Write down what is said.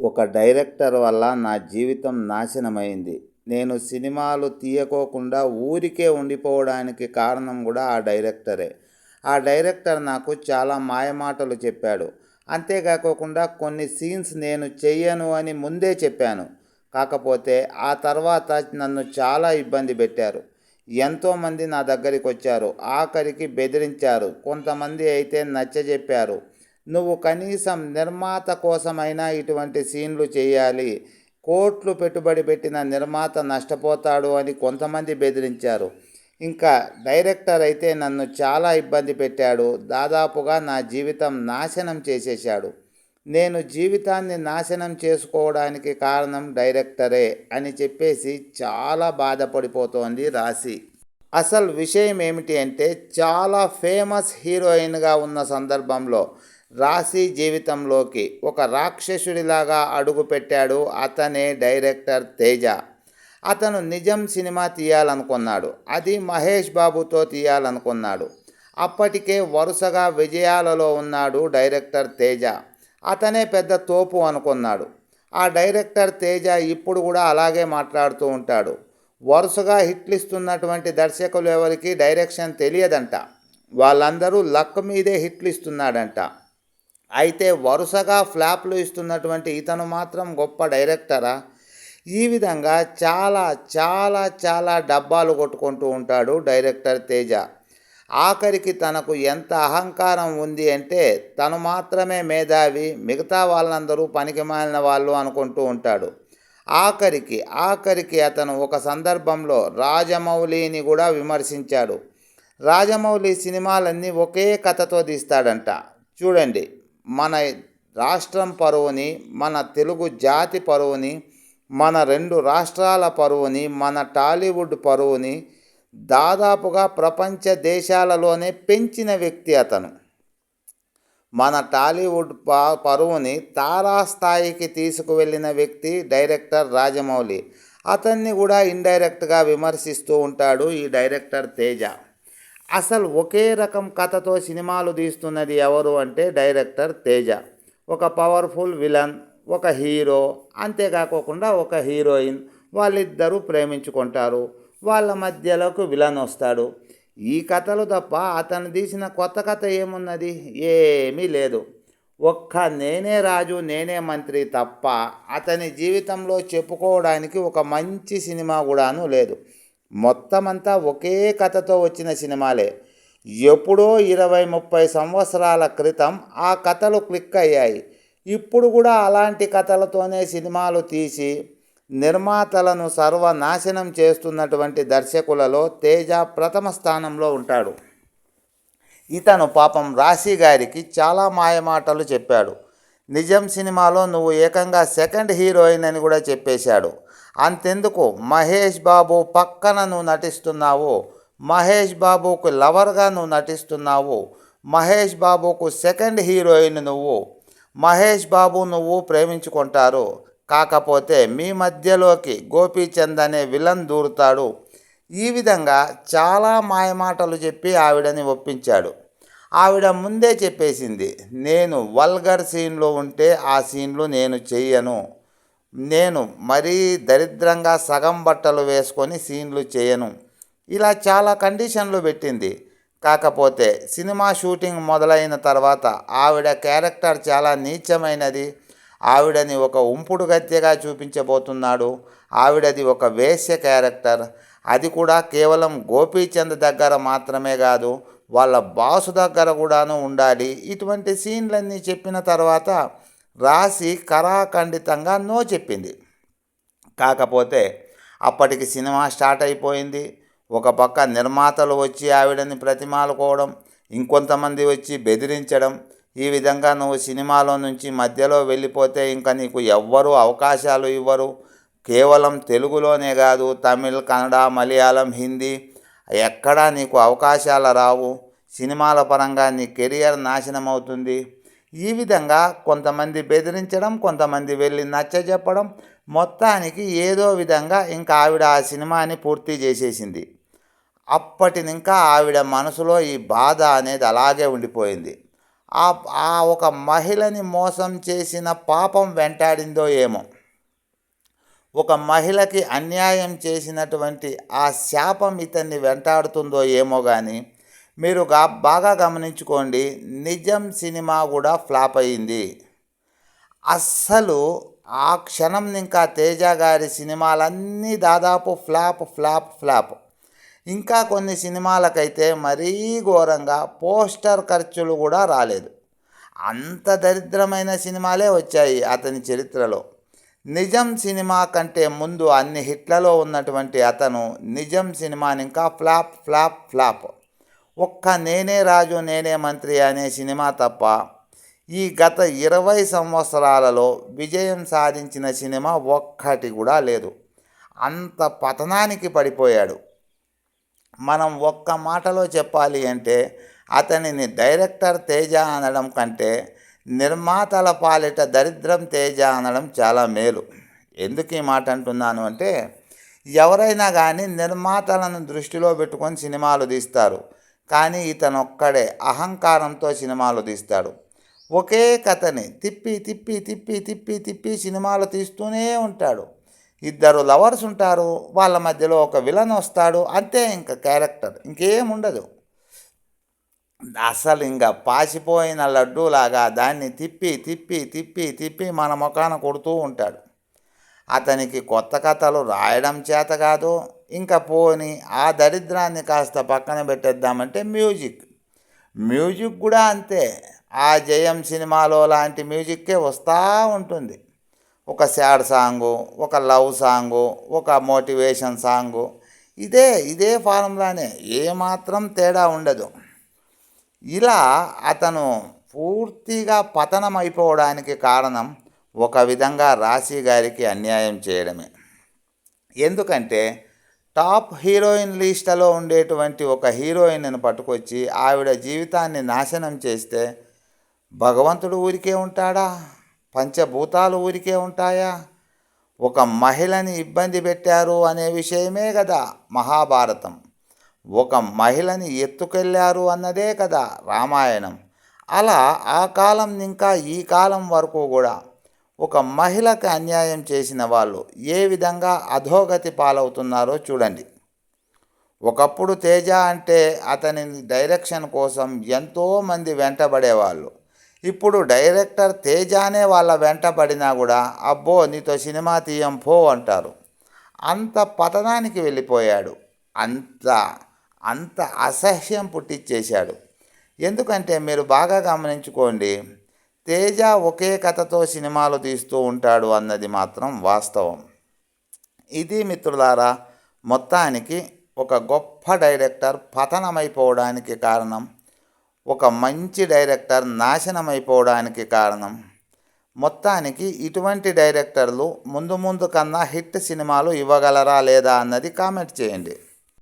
ఒక డైరెక్టర్ వల్ల నా జీవితం నాశనమైంది. నేను సినిమాలు తీయకోకుండా ఊరికే ఉండిపోవడానికి కారణం కూడా ఆ డైరెక్టరే. ఆ డైరెక్టర్ నాకు చాలా మాయమాటలు చెప్పాడు. అంతేకాకుండా కొన్ని సీన్స్ నేను చెయ్యను అని ముందే చెప్పాను. కాకపోతే ఆ తర్వాత నన్ను చాలా ఇబ్బంది పెట్టారు. ఎంతోమంది నా దగ్గరికి వచ్చారు ఆఖరికి బెదిరించారు. కొంతమంది అయితే నచ్చజెప్పారు. నువ్వు కనీసం నిర్మాత కోసమైనా ఇటువంటి సీన్లు చేయాలి. కోట్లు పెట్టుబడి పెట్టిన నిర్మాత నష్టపోతాడు అని కొంతమంది బెదిరించారు. ఇంకా డైరెక్టర్ అయితే నన్ను చాలా ఇబ్బంది పెట్టాడు. దాదాపుగా నా జీవితం నాశనం చేసేశాడు. నేను జీవితాన్ని నాశనం చేసుకోవడానికి కారణం డైరెక్టరే అని చెప్పేసి చాలా బాధపడిపోతోంది రాశి. అసలు విషయం ఏమిటి అంటే చాలా ఫేమస్ హీరోయిన్గా ఉన్న సందర్భంలో రాశి జీవితంలోకి ఒక రాక్షసుడిలాగా అడుగుపెట్టాడు అతనే డైరెక్టర్ తేజ. అతను నిజం సినిమా తీయాలనుకున్నాడు. అది మహేష్ బాబుతో తీయాలనుకున్నాడు. అప్పటికే వరుసగా విజయాలలో ఉన్నాడు డైరెక్టర్ తేజ. అతనే పెద్ద తోపు అనుకున్నాడు. ఆ డైరెక్టర్ తేజ ఇప్పుడు కూడా అలాగే మాట్లాడుతూ ఉంటాడు. వరుసగా హిట్లు ఇస్తున్నటువంటి దర్శకులు ఎవరికి డైరెక్షన్ తెలియదంట. వాళ్ళందరూ లక్ మీదే హిట్లు ఇస్తున్నాడంట అయితే వరుసగా ఫ్లాప్లు ఇస్తున్నటువంటి ఇతను మాత్రం గొప్ప డైరెక్టరా? ఈ విధంగా చాలా చాలా చాలా డబ్బాలు కొట్టుకుంటూ ఉంటాడు డైరెక్టర్ తేజ. ఆఖరికి తనకు ఎంత అహంకారం ఉంది అంటే తను మాత్రమే మేధావి మిగతా వాళ్ళందరూ పనికిమాలిన వాళ్ళు అనుకుంటూ ఉంటాడు. ఆఖరికి ఆఖరికి అతను ఒక సందర్భంలో రాజమౌళిని కూడా విమర్శించాడు. రాజమౌళి సినిమాలన్నీ ఒకే కథతో తీస్తాడంట. చూడండి. మన రాష్ట్రం పరువుని మన తెలుగు జాతి పరువుని మన రెండు రాష్ట్రాల పరువుని మన టాలీవుడ్ పరువుని దాదాపుగా ప్రపంచ దేశాలలోనే పెంచిన వ్యక్తి అతను. మన టాలీవుడ్ ప పరువుని తారాస్థాయికి తీసుకువెళ్ళిన వ్యక్తి డైరెక్టర్ రాజమౌళి. అతన్ని కూడా ఇండైరెక్ట్గా విమర్శిస్తూ ఉంటాడు ఈ డైరెక్టర్ తేజ. అసలు ఒకే రకం కథతో సినిమాలు తీస్తున్నది ఎవరు అంటే డైరెక్టర్ తేజ. ఒక పవర్ఫుల్ విలన్ ఒక హీరో అంతేకాకుండా ఒక హీరోయిన్ వాళ్ళిద్దరూ ప్రేమించుకుంటారు. వాళ్ళ మధ్యలోకి విలన్ వస్తాడు. ఈ కథలు తప్ప అతను తీసిన కొత్త కథ ఏమున్నది? ఏమీ లేదు. ఒక్క నేనే రాజు నేనే మంత్రి తప్ప అతని జీవితంలో చెప్పుకోవడానికి ఒక మంచి సినిమా కూడాను లేదు. మొత్తం అంతా ఒకే కథతో వచ్చిన సినిమాలే. ఎప్పుడో ఇరవై ముప్పై సంవత్సరాల క్రితం ఆ కథలు క్లిక్ అయ్యాయి. ఇప్పుడు కూడా అలాంటి కథలతోనే సినిమాలు తీసి నిర్మాతలను సర్వనాశనం చేస్తున్నటువంటి దర్శకులలో తేజ ప్రథమ స్థానంలో ఉంటాడు. ఇతను పాపం రాశి గారికి చాలా మాయమాటలు చెప్పాడు. నిజం సినిమాలో నువ్వు ఏకంగా సెకండ్ హీరోయిన్ అని కూడా చెప్పేశాడు. అంతెందుకు మహేష్ బాబు పక్కన నువ్వు నటిస్తున్నావు. మహేష్ బాబుకు లవర్గా నువ్వు నటిస్తున్నావు. మహేష్ బాబుకు సెకండ్ హీరోయిన్ నువ్వు. మహేష్ బాబు నువ్వు ప్రేమించుకుంటారు. కాకపోతే మీ మధ్యలోకి గోపీచంద్ అనే విలన్ దూరుతాడు. ఈ విధంగా చాలా మాయమాటలు చెప్పి ఆవిడని ఒప్పించాడు. ఆవిడ ముందే చెప్పేసింది నేను వల్గర్ సీన్లో ఉంటే ఆ సీన్లు నేను చెయ్యను. నేను మరీ దరిద్రంగా సగం బట్టలు వేసుకొని సీన్లు చేయను. ఇలా చాలా కండిషన్లు పెట్టింది. కాకపోతే సినిమా షూటింగ్ మొదలైన తర్వాత ఆవిడ క్యారెక్టర్ చాలా నీచమైనది. ఆవిడని ఒక ఉంపుడు గత్యగా చూపించబోతున్నాడు. ఆవిడది ఒక వేశ్య క్యారెక్టర్. అది కూడా కేవలం గోపీచంద్ దగ్గర మాత్రమే కాదు వాళ్ళ బాసు దగ్గర కూడాను ఉండాలి. ఇటువంటి సీన్లన్నీ చెప్పిన తర్వాత రాసి కరాఖండితంగా నో చెప్పింది. కాకపోతే అప్పటికి సినిమా స్టార్ట్ అయిపోయింది. ఒక పక్క నిర్మాతలు వచ్చి ఆవిడని ప్రతిమాలుకోవడం ఇంకొంతమంది వచ్చి బెదిరించడం ఈ విధంగా నువ్వు సినిమాలో నుంచి మధ్యలో వెళ్ళిపోతే ఇంకా నీకు ఎవ్వరూ అవకాశాలు ఇవ్వరు. కేవలం తెలుగులోనే కాదు తమిళ్ కన్నడ మలయాళం హిందీ ఎక్కడా నీకు అవకాశాలు రావు. సినిమాల పరంగా నీ కెరియర్ నాశనం అవుతుంది ఈ విధంగా కొంతమంది బెదిరించడం కొంతమంది వెళ్ళి నచ్చ చెప్పడం మొత్తానికి ఏదో విధంగా ఇంకా ఆవిడ ఆ సినిమాని పూర్తి చేసేసింది. అప్పటినింకా ఆవిడ మనసులో ఈ బాధ అనేది అలాగే ఉండిపోయింది. ఆ ఆ ఒక మహిళని మోసం చేసిన పాపం వెంటాడిందో ఏమో. ఒక మహిళకి అన్యాయం చేసినటువంటి ఆ శాపం ఇతన్ని వెంటాడుతుందో ఏమో కానీ మీరు బాగా గమనించుకోండి. నిజం సినిమా కూడా ఫ్లాప్ అయింది. అస్సలు ఆ క్షణం ఇంకా తేజ గారి సినిమాలన్నీ దాదాపు ఫ్లాప్ ఫ్లాప్ ఫ్లాప్. ఇంకా కొన్ని సినిమాలకైతే మరీ ఘోరంగా పోస్టర్ ఖర్చులు కూడా రాలేదు. అంత దరిద్రమైన సినిమాలే వచ్చాయి అతని చరిత్రలో. నిజం సినిమా కంటే ముందు అన్ని హిట్లలో ఉన్నటువంటి అతను నిజం సినిమాని ఇంకా ఫ్లాప్ ఫ్లాప్ ఫ్లాప్. ఒక్క నేనే రాజు నేనే మంత్రి అనే సినిమా తప్ప ఈ గత ఇరవై సంవత్సరాలలో విజయం సాధించిన సినిమా ఒక్కటి కూడా లేదు. అంత పతనానికి పడిపోయాడు. మనం ఒక్క మాటలో చెప్పాలి అంటే అతనిని డైరెక్టర్ తేజ అనడం కంటే నిర్మాతల పాలిట దరిద్రం తేజ అనడం చాలా మేలు. ఎందుకు ఈ మాట అంటున్నాను అంటే ఎవరైనా కానీ నిర్మాతలను దృష్టిలో పెట్టుకొని సినిమాలు తీస్తారు. కానీ ఇతనొక్కడే అహంకారంతో సినిమాలు తీస్తాడు. ఒకే కథని తిప్పి తిప్పి తిప్పి తిప్పి తిప్పి సినిమాలు తీస్తూనే ఉంటాడు. ఇద్దరు లవర్స్ ఉంటారు. వాళ్ళ మధ్యలో ఒక విలన్ వస్తాడు. అంతే ఇంకా క్యారెక్టర్. ఇంకేముండదు అసలు ఇంకా పాసిపోయిన లడ్డూలాగా దాన్ని తిప్పి తిప్పి తిప్పి తిప్పి మన ముఖాన కొడుతూ ఉంటాడు. అతనికి కొత్త కథలు రాయడం చేత కాదు. ఇంకా పోని ఆ దరిద్రాన్ని కాస్త పక్కన పెట్టేద్దామంటే మ్యూజిక్. మ్యూజిక్ కూడా అంతే. ఆ జయం సినిమాలో లాంటి మ్యూజిక్కే వస్తూ ఉంటుంది. ఒక సాడ్ సాంగు ఒక లవ్ సాంగు ఒక మోటివేషన్ సాంగు. ఇదే ఇదే ఫార్ములానే. ఏమాత్రం తేడా ఉండదు. ఇలా అతను పూర్తిగా పతనం అయిపోవడానికి కారణం ఒక విధంగా రాశి గారికి అన్యాయం చేయడమే. ఎందుకంటే టాప్ హీరోయిన్ లిస్టులో ఉండేటువంటి ఒక హీరోయిన్ను పట్టుకొచ్చి ఆవిడ జీవితాన్ని నాశనం చేస్తే భగవంతుడు ఊరికే ఉంటాడా? పంచభూతాలు ఊరికే ఉంటాయా? ఒక మహిళని ఇబ్బంది పెట్టారు అనే విషయమే కదా మహాభారతం. ఒక మహిళని ఎత్తుకెళ్ళారు అన్నదే కదా రామాయణం. అలా ఆ కాలం ఇంకా ఈ కాలం వరకు కూడా ఒక మహిళకు అన్యాయం చేసిన వాళ్ళు ఏ విధంగా అధోగతి పాలవుతున్నారో చూడండి. ఒకప్పుడు తేజ అంటే అతని డైరెక్షన్ కోసం ఎంతోమంది వెంటబడేవాళ్ళు. ఇప్పుడు డైరెక్టర్ తేజానే వాళ్ళ వెంటబడినా కూడా అబ్బో నీతో సినిమా తీయం పో అంటారు. అంత పతనానికి వెళ్ళిపోయాడు. అంత అంత అసహ్యం పుట్టించేశాడు ఎందుకంటే మీరు బాగా గమనించుకోండి తేజ ఒకే కథతో సినిమాలు తీస్తూ ఉంటాడు అన్నది మాత్రం వాస్తవం. ఇది మిత్రులారా మొత్తానికి ఒక గొప్ప డైరెక్టర్ పతనమైపోవడానికి కారణం ఒక మంచి డైరెక్టర్ నాశనమైపోవడానికి కారణం. మొత్తానికి ఇటువంటి డైరెక్టర్లు ముందు ముందు కన్నా హిట్ సినిమాలు ఇవ్వగలరా లేదా అన్నది కామెంట్ చేయండి.